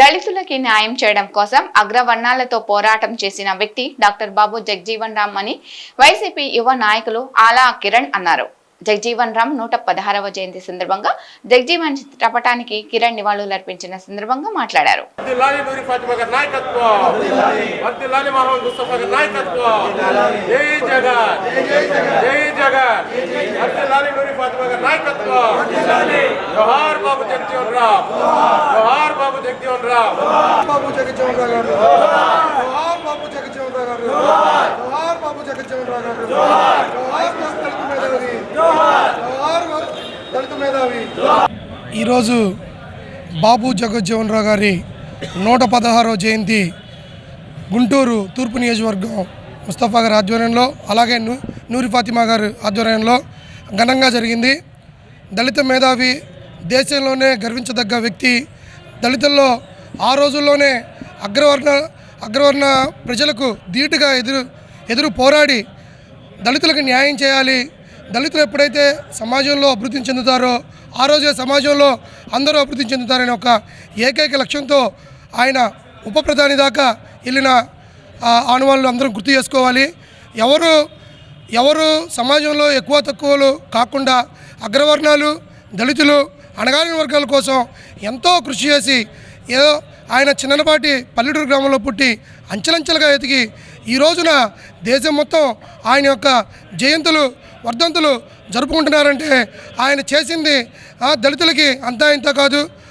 దళితులకి న్యాయం చేయడం కోసం అగ్రవర్ణాలతో పోరాటం చేసిన వ్యక్తి డాక్టర్ బాబు జగ్జీవన్ రామ్ అని వైసీపీ యువ నాయకులు ఆలా కిరణ్ అన్నారు. జగ్జీవన్ రామ్ నూట పదహారవ జయంతి సందర్భంగా జగ్జీవన్ చిత్రపటానికి కిరణ్ నివాళులు అర్పించిన సందర్భంగా మాట్లాడారు. నాయకత్వం. జగజీవన్ రామ్ జోహార్ బాబు జగజీవన్ రావు గారు. బాబు జగజ్జీవన్ రావు గారు. బాబు జగజ్జీవన్ రావు గారు. మేధావి. దళిత మేధావి. ఈరోజు బాబు జగజ్జీవన్ రావు గారి నూట పదహారవ జయంతి గుంటూరు తూర్పు నియోజకవర్గం ముస్తఫా గారి ఆధ్వర్యంలో అలాగే నూ నూరి ఫాతిమా గారి ఆధ్వర్యంలో ఘనంగా జరిగింది. దళిత మేధావి దేశంలోనే గర్వించదగ్గ వ్యక్తి దళితుల్లో ఆ రోజుల్లోనే అగ్రవర్ణ అగ్రవర్ణ ప్రజలకు ధీటుగా ఎదురు ఎదురు పోరాడి దళితులకు న్యాయం చేయాలి. దళితులు ఎప్పుడైతే సమాజంలో అభివృద్ధి చెందుతారో ఆ రోజే సమాజంలో అందరూ అభివృద్ధి చెందుతారనే ఒక ఏకైక లక్ష్యంతో ఆయన ఉప ప్రధాని దాకా వెళ్ళిన ఆనవాళ్ళు అందరం గుర్తు చేసుకోవాలి. ఎవరు ఎవరు సమాజంలో ఎక్కువ తక్కువలు కాకుండా అగ్రవర్ణాలు దళితులు అణగారిన వర్గాల కోసం ఎంతో కృషి చేసి ఏదో ఆయన చిన్నపాటి పల్లెటూరు గ్రామంలో పుట్టి అంచెలంచెలుగా ఎదిగి ఈ రోజున దేశం మొత్తం ఆయన యొక్క జయంతులు వర్ధంతులు జరుపుకుంటున్నారంటే ఆయన చేసింది ఆ దళితులకి అంతా ఇంత కాదు.